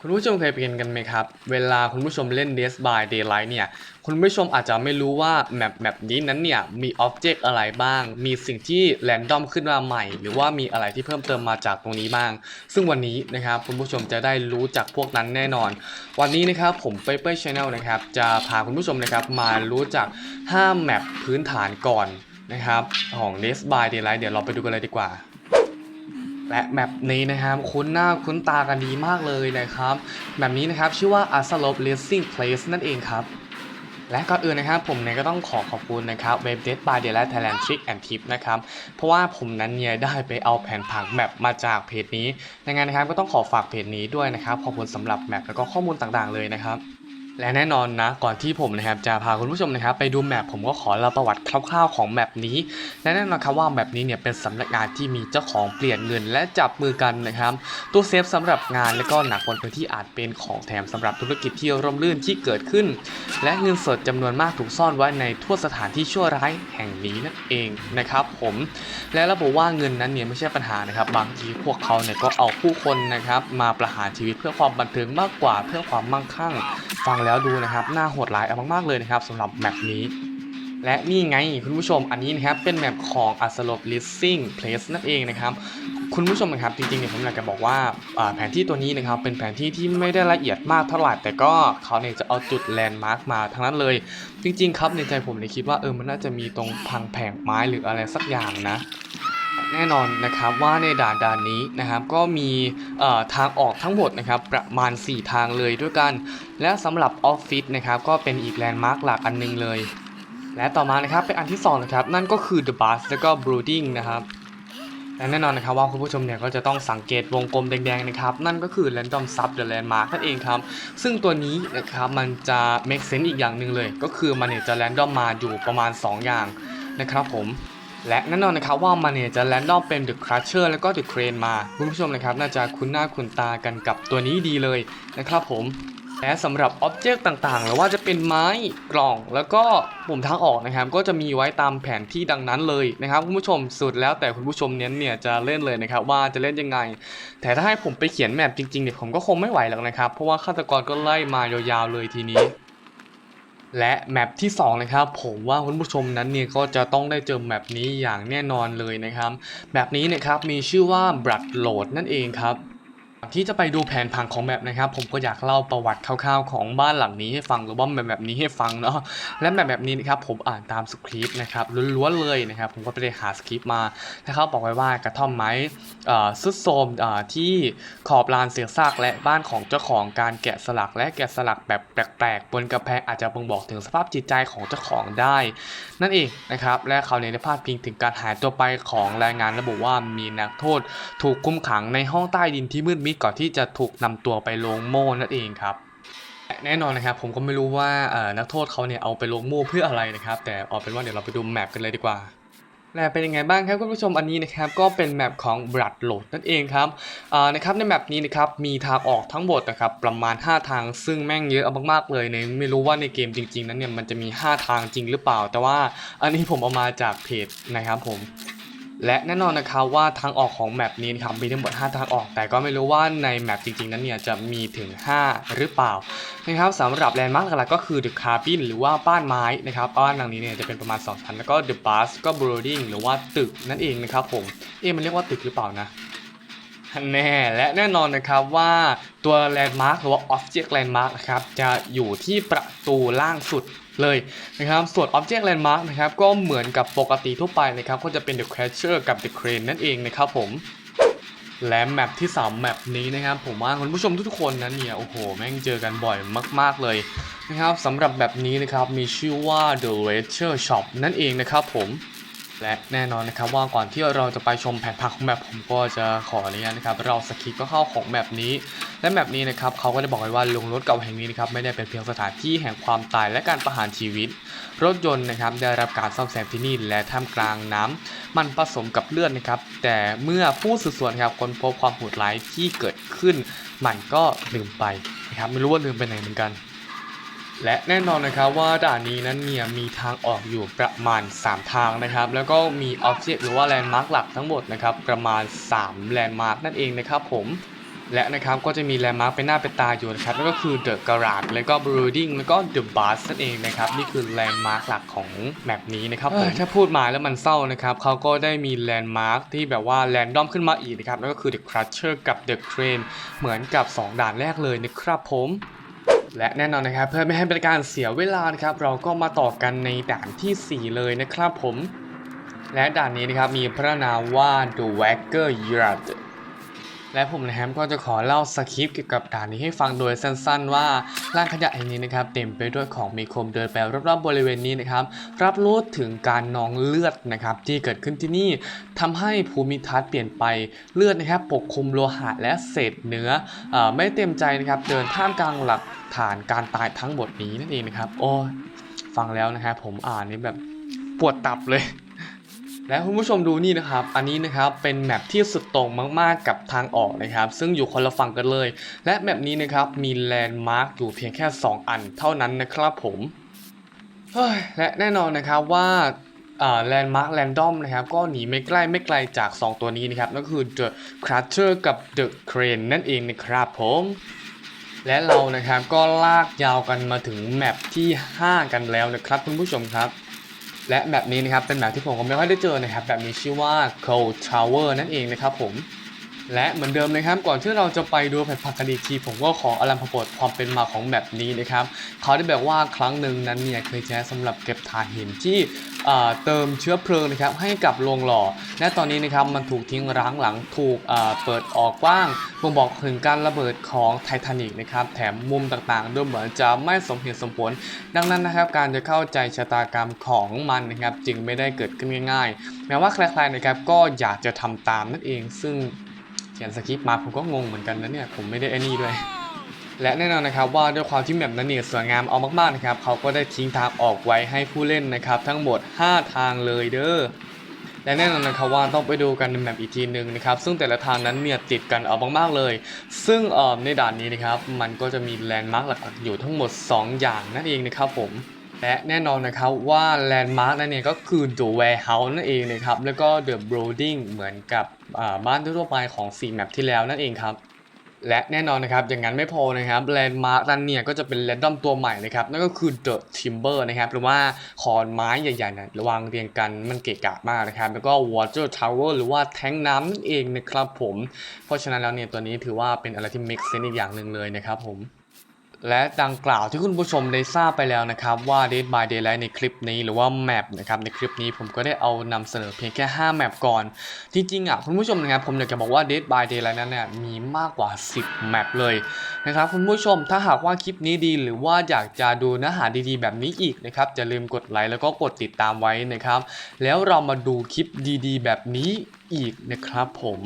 คุณผู้ชมเคยเป็นกันไหมครับ เวลาคุณผู้ชมเล่น Dead by Daylight เนี่ย คุณผู้ชมอาจจะไม่รู้ว่าแมปแมปนี้นั้นเนี่ย มีอ็อบเจกต์อะไรบ้าง มีสิ่งที่แรนดอมขึ้นมาใหม่ หรือว่ามีอะไรที่เพิ่มเติมมาจากตรงนี้บ้าง ซึ่งวันนี้นะครับคุณผู้ชมจะได้รู้จักพวกนั้นแน่นอน วันนี้นะครับผม Paper Channel นะครับจะพาคุณผู้ชมนะครับมารู้จัก 5 แมปพื้นฐานก่อนนะครับของ Dead by Daylight เดี๋ยวเราไปดูกันเลยดีกว่า และแมปนี้นะครับคุ้นหน้าคุ้นตากันดีมากเลยนะครับแบบนี้นะครับชื่อว่า a s a l o p Racing Place นั่นเองครับ และก่อนอื่นนะครับผมเนี่ยก็ต้องขอขอบคุณนะครับเว็บ Dead by Daylight Thailand Trick and Tip นะครับเพราะว่าผมนั้นเนี่ยได้ไปเอาแผนผังแมปมาจากเพจนี้ดังนั้นนะครับก็ต้องขอฝากเพจนี้ด้วยนะครับขอบคุณสำหรับแมปแล้วก็ข้อมูลต่างๆเลยนะครับ และแน่นอนนะก่อนที่ผมนะครับจะพาคุณผู้ชมนะครับไปดูแมปผมก็ขอเล่าประวัติคร่าวๆของแมปนี้และแน่นอนครับว่าแมปนี้เนี่ยเป็นสำนักงานที่มีเจ้าของเปลี่ยนเงินและจับมือกันนะครับตู้เซฟสำหรับงานและก็หนักบนพื้นที่อาจเป็นของแถมสำหรับธุรกิจที่ร่มรื่นที่เกิดขึ้น และเงินสดจำนวนมากถูกซ่อนไว้ในทั่วสถานที่ชั่วร้ายแห่งนี้นั่นเองนะครับผมและระบุว่าเงินนั้นเนี่ยไม่ใช่ปัญหานะครับบางทีพวกเขาเนี่ยก็เอาผู้คนนะครับมาประหารชีวิตเพื่อความบันเทิงมากกว่าเพื่อความมั่งคั่งฟังแล้วดูนะครับน่าโหดร้ายมากๆเลยนะครับสำหรับแมปนี้ และนี่ไงคุณผู้ชมอันนี้นะครับเป็นแมปของ a s a l o p Leasing Place นั่นเองนะครับคุณผู้ชมนะครับจริงๆเนี่ยผมอยากจะบอกว่าอ่าแผนที่ตัวนี้นะครับเป็นแผนที่ที่ไม่ได้ละเอียดมากเท่าไหร่แต่ก็เขาเนี่ยจะเอาจุดแลนด์มาร์กมาทั้งนั้นเลย จริง ๆ ครับในใจผมเลยคิดว่าเออมันน่าจะมีตรงพังแผงไม้หรืออะไรสักอย่างนะ แน่นอนนะครับว่าในด่านด่านนี้นะครับก็มีทางออกทั้งหมดนะครับประมาณ 4 ทางเลยด้วยกัน และสำหรับออฟฟิศนะครับก็เป็นอีกแลนด์มาร์กหลักอันหนึงเลย และต่อมานะครับเป็นอันที่สองนะครับนั่นก็คือ The Bus แล้วก็ Brooding นะครับและแน่นอนนะครับว่าคุณผู้ชมเนี่ยก็จะต้องสังเกตวงกลมแดงๆนะครับ นั่นก็คือ Random Sub The Landmark นั่นเองครับ ซึ่งตัวนี้นะครับมันจะ make sense อีกอย่างหนึ่งเลย ก็คือมันเนี่ยจะ random มาอยู่ประมาณ 2 อย่างนะครับผม และแน่นอนนะครับว่ามันเนี่ยจะแรนดอมเป็น The Crusher แล้วก็ The Crane มาคุณผู้ชมนะครับน่าจะคุ้นหน้าคุ้นตากันกับตัวนี้ดีเลยนะครับผมและสำหรับอ็อบเจกต์ต่างๆหรือว่าจะเป็นไม้กล่องแล้วก็ปุ่มทางออกนะครับก็จะมีไว้ตามแผนที่ดังนั้นเลยนะครับคุณผู้ชมสุดแล้วแต่คุณผู้ชมเน้นเนี่ยจะเล่นเลยนะครับว่าจะเล่นยังไง แต่ถ้าให้ผมไปเขียนแมปจริงๆเนี่ยผมก็คงไม่ไหวหรอกนะครับเพราะว่าฆาตกรก็ไล่มายาวๆเลยทีนี้ และแมปที่2นะครับผมว่าคุณผู้ชมนั้นเนี่ยก็จะต้องได้เจอแมปนี้อย่างแน่นอนเลยนะครับแมปนี้นะครับมีชื่อว่าบลัดโหลดนั่นเองครับ ที่จะไปดูแผนผังของแมปนะครับ ผมก็อยากเล่าประวัติคร่าวๆ ของบ้านหลังนี้ให้ฟังหรือว่าแมปแบบนี้ให้ฟังเนาะและแมปแบบนี้นะครับผมอ่านตามสคริปต์นะครับล้วนๆเลยนะครับ ผมก็ไปได้หาสคริปต์มานะครับบอกไว้ว่ากระท่อมไม้เอ่อสุดโทมที่ขอบลานเสียซากและบ้านของเจ้าของการแกะสลักและแกะสลักแบบแปลกๆบนกระแพงอาจจะบ่งบอกถึงสภาพจิตใจของเจ้าของได้ นั่นเองนะครับและเขาเนี่ยได้พาดพิงถึงการหายตัวไปของรายงานระบุว่ามีนักโทษ ถูกคุมขังในห้องใต้ดินที่มืดมิดก่อนที่จะถูกนำตัวไปลงโม่นั่นเองครับแน่นอนนะครับผมก็ไม่รู้ว่านักโทษเขาเนี่ยเอาไปลงโม่เพื่ออะไรนะครับ แต่เอาเป็นว่าเดี๋ยวเราไปดูแมปกันเลยดีกว่าและเป็นยังไงบ้างครับคุณผู้ชมอันนี้นะครับก็เป็นแมปของ Blood Road นั่นเองครับนะครับในแมปนี้นะครับมีทางออกทั้งหมดนะครับประมาณ 5 ทางซึ่งแม่งเยอะมากๆเลยในไม่รู้ว่าในเกมจริง ๆ นั้นเนี่ยมันจะมี 5 ทางจริงหรือเปล่า แต่ว่าอันนี้ผมเอามาจากเพจนะครับผม และแน่นอนนะครับว่าทางออกของแมปนี้นครับมีทั้งหมด 5 ทางออก แต่ก็ไม่รู้ว่าในแมปจริงๆ นั้นเนี่ยจะมีถึง 5 หรือเปล่านะครับสำหรับแลนด์มาร์กหลักก็คือ The Cabin หรือว่าบ้านไม้นะครับบ้านหลังนี้เนี่ยจะเป็นประมาณ 2 ชั้น แล้วก็ The Bus ก็ Building หรือว่าตึกนั่นเองนะครับผมเอ๊ะมันเรียกว่าตึกหรือเปล่านะแน่และแน่นอนนะครับว่าตัวแลนด์มาร์กหรือว่า Object Landmark นะครับจะอยู่ที่ประตูล่างสุด เลยนะครับ ส่วน Object Landmark นะครับ ก็เหมือนกับปกติทั่วไปนะครับ ก็จะเป็น The Crusher กับ The Crane นั่นเองนะครับผม และแมปที่ 3 แมปนี้นะครับ ผมว่าคุณผู้ชมทุกๆคนนั้นเนี่ย โอ้โห แม่งเจอกันบ่อยมาก ๆ เลยนะครับสำหรับแบบนี้นะครับ มีชื่อว่า The Leisure Shop นั่นเองนะครับผม และแน่นอนนะครับว่าก่อนที่เราจะไปชมแผนผังของแมปผมก็จะขออนุญาตนะครับเราสกิปก็เข้าของแมปนี้ และแมปนี้นะครับเขาก็ได้บอกไว้ว่าลงรถเก่าแห่งนี้นะครับไม่ได้เป็นเพียงสถานที่แห่งความตายและการประหารชีวิต รถยนต์นะครับได้รับการซ่อมแซมที่นี่และท่ามกลางน้ำมันผสมกับเลือดนะครับแต่เมื่อผู้สืบสวนครับค้นพบความโหดร้ายที่เกิดขึ้น มันก็ลืมไปนะครับไม่รู้ว่าลืมไปไหนเหมือนกัน และแน่นอนนะครับว่าด่านนี้นั้นเนี่ยมีทางออกอยู่ประมาณ 3 ทางนะครับ แล้วก็มีออบเจกต์หรือว่าแลนด์มาร์กหลักทั้งหมดนะครับประมาณ 3 แลนด์มาร์กนั่นเองนะครับผมและนะครับก็จะมีแลนด์มาร์คเป็นหน้าเป็นตาอยู่นะครับนั่นก็คือ The Garage แล้วก็ Brooding แล้วก็ The Bus นั่นเองนะครับนี่คือแลนด์มาร์คหลักของแมปนี้นะครับผมถ้าพูดมาแล้วมันเศร้านะครับเขาก็ได้มีแลนด์มาร์คที่แบบว่าแรนดอมขึ้นมาอีกนะครับนั่นก็คือ The Crusher กับ The Crane เหมือนกับ 2 ด่านแรกเลยนะครับผม และแน่นอนนะครับเพื่อไม่ให้เป็นการเสียเวลานะครับเราก็มาต่อกันในด่านทีสี่4 เลยนะครับผม และด่านนี้นะครับมีพระนามว่า The Wagger Yard และผมนะครับก็จะขอเล่าสคริปต์เกี่ยวกับด่านนี้ให้ฟังโดยสั้นๆ ว่าร่างขยะแห่งนี้นะครับเต็มไปด้วยของมีคมเดินไปรอบๆบริเวณนี้นะครับรับรู้ถึงการนองเลือดนะครับที่เกิดขึ้นที่นี่ทำให้ภูมิทัศน์เปลี่ยนไปเลือดนะครับปกคลุมโลหะและเศษเนื้อออไม่เต็มใจนะครับเดินท่ามกลางหลักฐานการตายทั้งหมดนี้นั่นเองนะครับโอ้ฟังแล้วนะครับผมอ่านนี่แบบปวดตับเลย และคุณผู้ชมดูนี่นะครับ อันนี้นะครับเป็นแมปที่สุดโต่งมากๆกับทางออกนะครับ ซึ่งอยู่คนละฝั่งกันเลย และแมปนี้นะครับมีแลนด์มาร์กอยู่เพียงแค่ 2 อันเท่านั้นนะครับผมเฮ้ยและแน่นอนนะครับว่าแลนด์มาร์กแรนดอมนะครับก็หนีไม่ใกล้ไม่ไกลจาก 2 ตัวนี้นะครับนั่นก็คือ The Crusher กับ The Crane นั่นเองนะครับผมและเรานะครับก็ลากยาวกันมาถึงแมปที่ 5 กันแล้วนะครับคุณผู้ชมครับ และแบบนี้นะครับเป็นแบบที่ผมก็ไม่ค่อยได้เจอนะครับแบบนี้ชื่อว่า Cold Tower นั่นเองนะครับผม และเหมือนเดิมนะครับก่อนที่เราจะไปดูแผนผักกันอีกทีผมก็ขออลัมพบทความเป็นมาของแบบนี้นะครับเขาได้แบบว่าครั้งหนึ่งนั้นเนี่ยเคยใช้สำหรับเก็บถ่านหินที่เติมเชื้อเพลิงนะครับให้กับโรงหล่อ และตอนนี้นะครับมันถูกทิ้งร้างหลังถูกเปิดออกกว้างบ่งบอกถึงการระเบิดของไททานิกนะครับแถมมุมต่างๆดูเหมือนจะไม่สมเหตุสมผล ดังนั้นนะครับการจะเข้าใจชะตากรรมของมันนะครับจึงไม่ได้เกิดขึ้นง่ายๆ แม้ว่าใครๆนะครับก็อยากจะทำตามนั่นเอง ซึ่ง เขียนสคริปต์มาผมก็งงเหมือนกันนะเนี่ยผมไม่ได้ไอ้นี่ด้วย และแน่นอนนะครับว่าด้วยความที่แมปนั้นเนี่ยสวยงามเอามากๆนะครับเขาก็ได้ทิ้งทางออกไว้ให้ผู้เล่นนะครับ ทั้งหมด 5 ทางเลยเด้อและแน่นอนนะครับว่าต้องไปดูกันในแมปอีกทีหนึ่งนะครับซึ่งแต่ละทางนั้นเนี่ยติดกันเอามากๆเลย ซึ่งเอ่อในด่านนี้นะครับมันก็จะมีแลนด์มาร์กหลักๆอยู่ทั้งหมด 2 อย่างนั่นเองนะครับผมและแน่นอนนะครับว่าแลนด์มาร์กนั่นเองก็คือ The Warehouse นั่นเองนะครับแล้วก็ The Building เหมือนกับ บ้านทั่วไปของ 4 แมปที่แล้วนั่นเองครับ และแน่นอนนะครับอย่างนั้นไม่พอนะครับแลนด์มาร์กนั้นเนี่ยก็จะเป็นแรนดอมตัวใหม่นะครับนั่นก็คือ The Timber นะครับหรือว่าขอนไม้ใหญ่ๆนะวางเรียงกันมันเกะกะมากนะครับ แล้วก็ Water Tower หรือว่าแทงน้ำนั่นเองนะครับผม เพราะฉะนั้นแล้วเนี่ยตัวนี้ถือว่าเป็นอะไรที่ make sense อีกอย่างหนึ่งเลยนะครับผม และดังกล่าวที่คุณผู้ชมได้ทราบไปแล้วนะครับว่า Dead by Daylight ในคลิปนี้หรือว่าแมปนะครับในคลิปนี้ผมก็ได้เอานำเสนอเพียงแค่ 5 แมปก่อน จริงๆอะคุณผู้ชมนะครับผมอยากจะบอกว่า Dead by Daylight นั้นเนี่ยมีมากกว่า 10 แมปเลยนะครับคุณผู้ชมถ้าหากว่าคลิปนี้ดีหรือว่าอยากจะดูเนื้อหาดีๆ แบบนี้อีกนะครับอย่าลืมกดไลค์แล้วก็กดติดตามไว้นะครับ แล้วเรามาดูคลิปดีๆ แบบนี้อีกนะครับผม